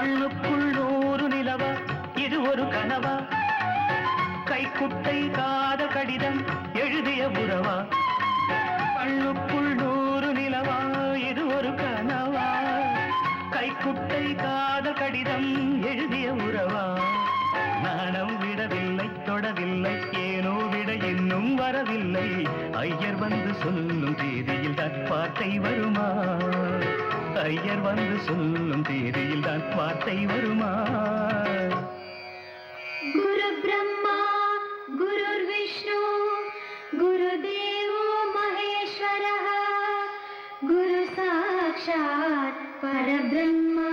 கண்ணுக்குள் நூறு நிலவா? இது ஒரு கனவா? கைக்குட்டை காத கடிதம் எழுதிய உறவா? கண்ணுக்குள் நூறு நிலவா? இது ஒரு கனவா? கைக்குட்டை காத கடிதம் எழுதிய உறவா? நாணம் விடவில்லை தொடவில்லை ஏனோ விட இன்னும் வரவில்லை. ஐயர் வந்து சொல்லும் தேதியில் தற்பாட்டை வருமா? ஐயர் வந்து சொல்லும் தேதியில் தான் வார்த்தை வருமா? குரு பிரம்மா குரு விஷ்ணு குரு தேவோ மகேஸ்வர குரு சாட்சாத் பரபிரம்மா.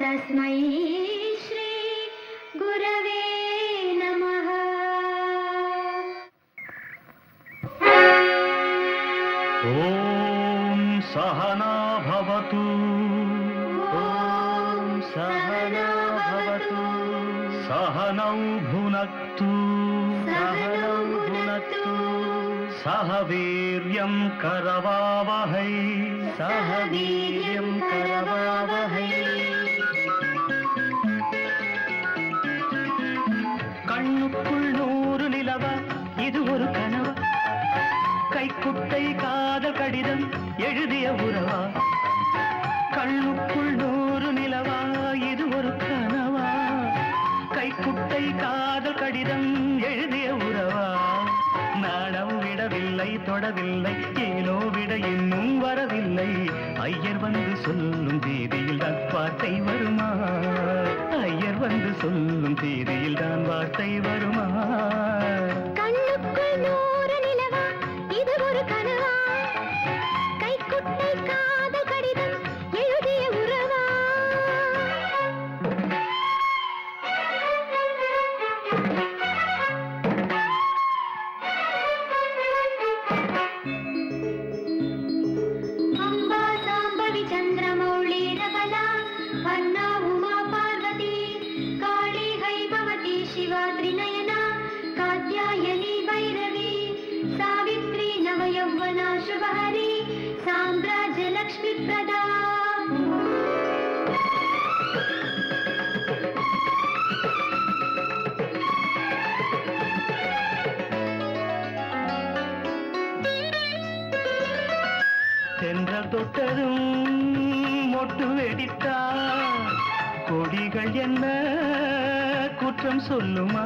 தஸ்மை ஸ்ரீ குரவே நம ஓ सहना भवतु ॐ सहना भवतु सहनौ भुनक्तु सहनौ भुनक्तु सह वीर्यं करवावहै सह वीर्यं करवावहै கண்ணுக்குள் நூறு நிலவா இது ஒரு கனவா கைக்குட்டை காதல் கடிதம் குட்டை காதல் கடிதம் எழுதிய உறவா? நாணம் விடவில்லை தொடவில்லை ஏனோ விட இன்னும் வரவில்லை. ஐயர் வந்து சொல்லும் தேதியில் தான் வார்த்தை வருமா? ஐயர் வந்து சொல்லும் தேதியில் தான் வார்த்தை வருமா? नवयौवना शुभहरी साम्राज्यलक्ष्मीप्रदा சென்ற தொட்டதும் மொட்டு வெடித்தா கொடிகள் என்ன குற்றம் சொல்லுமா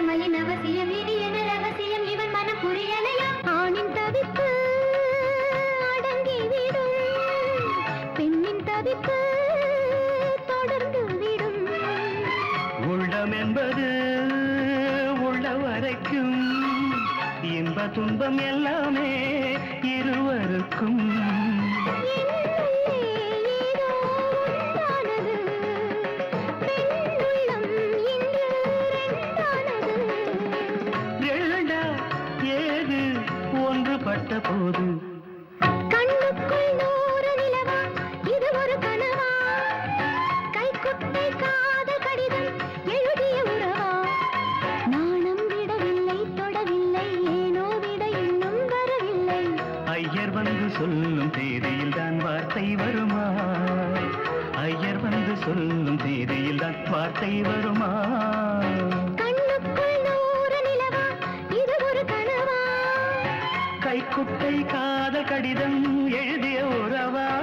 இளமையின் அவசியம் இது என ரகசியம்? இவன் மனம் புரியலையா? ஆணின் தவிப்பு அடங்கி விடும். பெண்ணின் தவிப்பு தொடர்ந்து விடும். உள்ளம் என்பது உள்ள வரைக்கும். இன்ப துன்பம் எல்லாமே இருவருக்கும். ஒன்றுபட்ட போது. கண்ணுக்குள் நூறு நிலவா இது ஒரு கனவா? கைக்குட்டை காதல் கடிதம் எழுதிய உறவா? நாணம் விடவில்லை தொடவில்லை ஏனோ விட இன்னும் வரவில்லை. ஐயர் வந்து சொல்லும் தேதியில் தான் வார்த்தை வருமா? ஐயர் வந்து சொல்லும் தேதியில் தான் வார்த்தை வருமா? குட்டை காதல் கடிதம் எழுதிய உறவா?